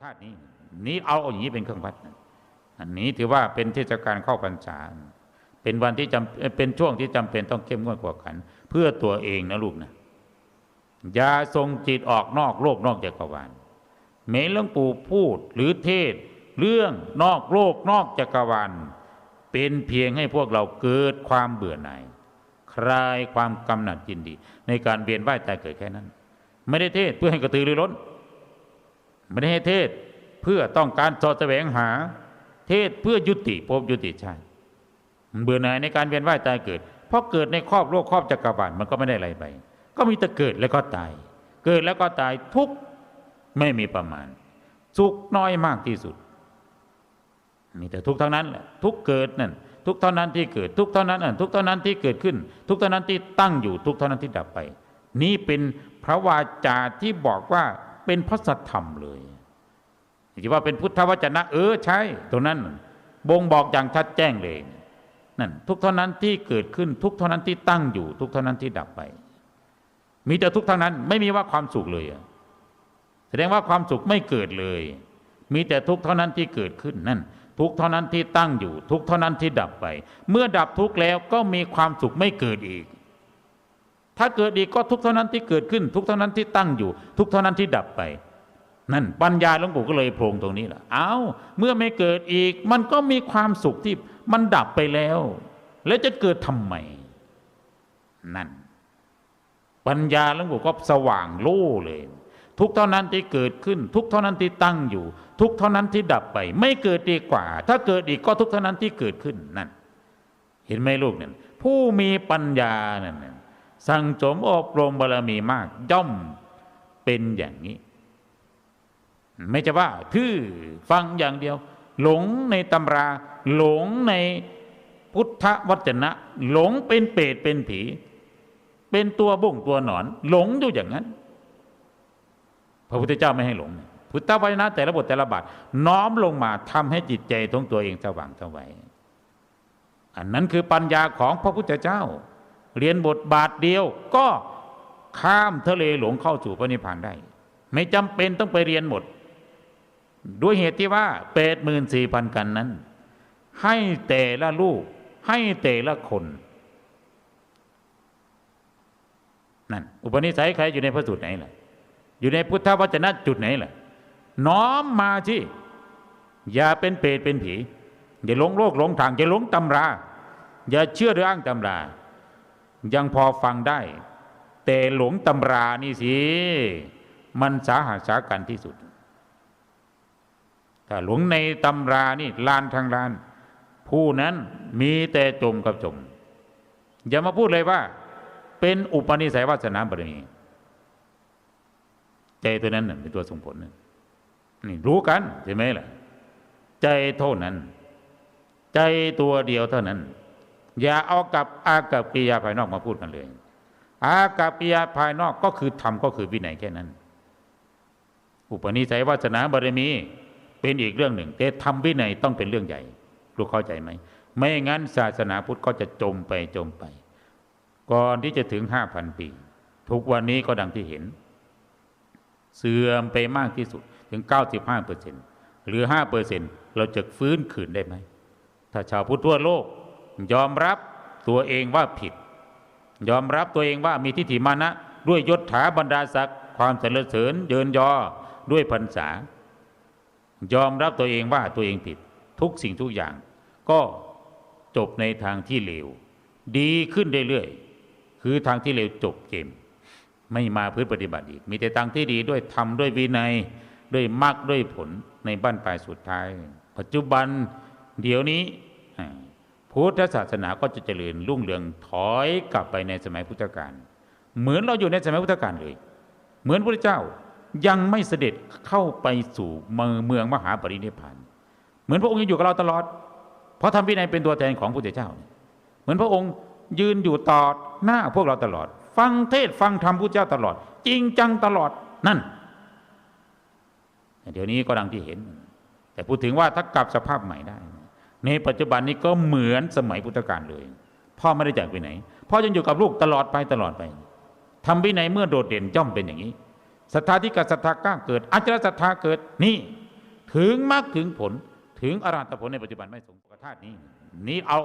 ธาตุนี้ นี้เอาอย่างนี้เป็นเครื่องวัด อันนี้ถือว่าเป็นเทศกาลเข้าพรรษา เป็นวันที่จำเอ่อเป็นช่วงที่จำเป็นต้องเข้มงวดกว่าขัน เพื่อตัวเองนะลูกนะอย่าส่งจิตออกนอกโลกนอกจักรวาลเมหลวงปู่พูดหรือเทศ เรื่องนอกโลกนอกจักรวาลเป็นเพียงให้พวกเราเกิดความเบื่อหน่ายคลายความกำหนัดยินดี ในการเวียนว่ายตายเกิดแค่นั้น ไม่ได้เทศเพื่อให้กระตือรือร้น ไม่ได้ให้เทศเพื่อต้องการสอดแสวงหา เทศเพื่อยุติภพยุติชาติเบื่อหน่ายในการเวียนว่ายตายเกิดเพราะเกิดในครอบโลกครอบจักรวาลมันก็ไม่ได้อะไรไป ก็มีแต่เกิดแล้วก็ตาย เกิดแล้วก็ตายทุกไม่มีประมาณ สุขน้อยมากที่สุด มีแต่ทุกเท่านั้นแหละทุกเกิดนั่นทุกเท่านั้นที่เกิด ทุกเท่านั้นอะทุกเท่านั้นที่เกิดขึ้น ทุกเท่านั้นที่ตั้งอยู่ทุกเท่านั้นที่ดับไป นี่เป็นพระวาจาที่บอกว่า เป็นพระสัทธรรมเลยที่ว่าเป็นพุทธวจนะ เออใช่ตรงนั้นบ่งบอกอย่างชัดแจ้งเลยนั่นทุกเท่านั้นที่เกิดขึ้นทุกเท่านั้นที่ตั้งอยู่ ทุกเท่านั้นที่ดับไป มีแต่ทุกเท่านั้นไม่มีว่าความสุขเลยแสดงว่าความสุขไม่เกิดเลย มีแต่ทุกเท่านั้นที่เกิดขึ้นนั่น ทุกเท่านั้นที่ตั้งอยู่ ทุกเท่านั้นที่ดับไป เมื่อดับทุกแล้วก็มีความสุขไม่เกิดอีก ถ้าเกิดอีกก็ทุกเท่านั้นที่เกิดขึ้น ทุกเท่านั้นที่ตั้งอยู่ ทุกเท่านั้นที่ดับไป นั่นปัญญาหลวงปู่ก็เลยโพรงตรงนี้แหละเอาเมื่อไม่เกิดอีก มันก็มีความสุขที่มันดับไปแล้ว แล้วจะเกิดทำไม นั่น ปัญญาหลวงปู่ก็สว่างโล่เลย ทุกเท่านั้นที่เกิดขึ้น ทุกเท่านั้นที่ตั้งอยู่ ทุกเท่านั้นที่ดับไป ไม่เกิดดีกว่า ถ้าเกิดอีกก็ทุกเท่านั้นที่เกิดขึ้นนั่น เห็นไหมลูกเนี่ยผู้มีปัญญานั่นน่ะ สั่งสมอบรมบารมีมาก ย่อมเป็นอย่างนี้ ไม่จะว่าทื่อฟังอย่างเดียว หลงในตำรา หลงในพุทธวจนะ หลงเป็นเปรตเป็นผี เป็นตัวบุ้งตัวหนอน หลงอยู่อย่างนั้น พระพุทธเจ้าไม่ให้หลง พุทธวจนะ แต่ละบทแต่ละบาทน้อมลงมาทำให้จิตใจของตัวเองสว่างสวัยอันนั้นคือปัญญาของพระพุทธเจ้า เรียนบทบาทเดียวก็ข้ามทะเลหลงเข้าสู่พระนิพพานได้ ไม่จำเป็นต้องไปเรียนหมด ด้วยเหตุที่ว่าเปดหมื่นสี่พันกันนั้น ให้แต่ละลูก ให้แต่ละคนนั่นอุปนิสัยใครอยู่ในพระสูตรไหนล่ะ อยู่ในพุทธวจนะจุดไหนล่ะ น้อมมาที่ อย่าเป็นเปรตเป็นผี อย่าหลงโลกหลงทาง อย่าหลงตำรา อย่าเชื่อหรืออ้างตำรา ยังพอฟังได้ แต่หลงตำรานี่สิ มันสาหัสสากันที่สุด ถ้าหลงในตำรานี่ลานทางลาน ผู้นั้นมีแต่จมกับจม อย่ามาพูดเลยว่า เป็นอุปนิสัยวาสนาบารมีใจตัวนั้นเป็นตัวส่งผลนนี่รู้กันใช่ไหมล่ะ ใจเท่านั้น ใจตัวเดียวเท่านั้น อย่าเอากับอากับกิยาภายนอกมาพูดกันเลย อากับกิยาภายนอกก็คือธรรมก็คือวินัยแค่นั้น อุปนิสัยวาสนาบารมีเป็นอีกเรื่องหนึ่ง แต่ธรรมวินัยต้องเป็นเรื่องใหญ่รู้เข้าใจไหมไม่งั้นศาสนาพุทธก็จะจมไปจมไป ก่อนที่จะถึงห้าพันปี ทุกวันนี้ก็ดังที่เห็น เสื่อมไปมากที่สุดถึง 95เปอร์เซ็นต์หรือ5เปอร์เซ็นต์เราจะฟื้นคืนได้ไหม ถ้าชาวพุทธทั่วโลก ยอมรับตัวเองว่าผิด ยอมรับตัวเองว่ามีทิฏฐิมานะ ด้วยยศถาบรรดาศักดิ์ความสรรเสริญเยินยอด้วยพรรษายอมรับตัวเองว่าตัวเองผิด ทุกสิ่งทุกอย่าง ก็จบในทางที่เลวดีขึ้นเรื่อยๆคือทางที่เลวจบเกม ไม่มาพื้นปฏิบัติอีก มีแต่ทางที่ดีด้วยธรรมด้วยวินัยด้วยมรรคด้วยผลในบ้านปลายสุดท้าย ปัจจุบันเดี๋ยวนี้ พุทธศาสนาก็จะเจริญรุ่งเรืองถอยกลับไปในสมัยพุทธกาลเหมือนเราอยู่ในสมัยพุทธกาลเลย เหมือนพระเจ้ายังไม่เสด็จเข้าไปสู่เมืองเมืองมหาปรินิพพานเหมือนพระองค์ยังอยู่กับเราตลอด เพราะธรรมวินัยเป็นตัวแทนของพระเจ้า เหมือนพระองค์ยืนอยู่ต่อหน้าพวกเราตลอด ฟังเทศฟังธรรมพุทธเจ้าตลอด จริงจังตลอดนั่น เดี๋ยวนี้ก็ดังที่เห็น แต่พูดถึงว่าถ้ากลับสภาพใหม่ได้ ในปัจจุบันนี้ก็เหมือนสมัยพุทธกาลเลย พ่อไม่ได้จากไปไหน พ่อยังอยู่กับลูกตลอดไปตลอดไปทำวินัยเมื่อโดดเด่นจ้อมเป็นอย่างนี้ศรัทธาที่กับศรัทธากล้าเกิดอัจฉริศรัทธาเกิดนี่ ถึงมากถึงผลถึงอรหัตผลในปัจจุบันไม่สงกับธาตุนี้ นี้เอา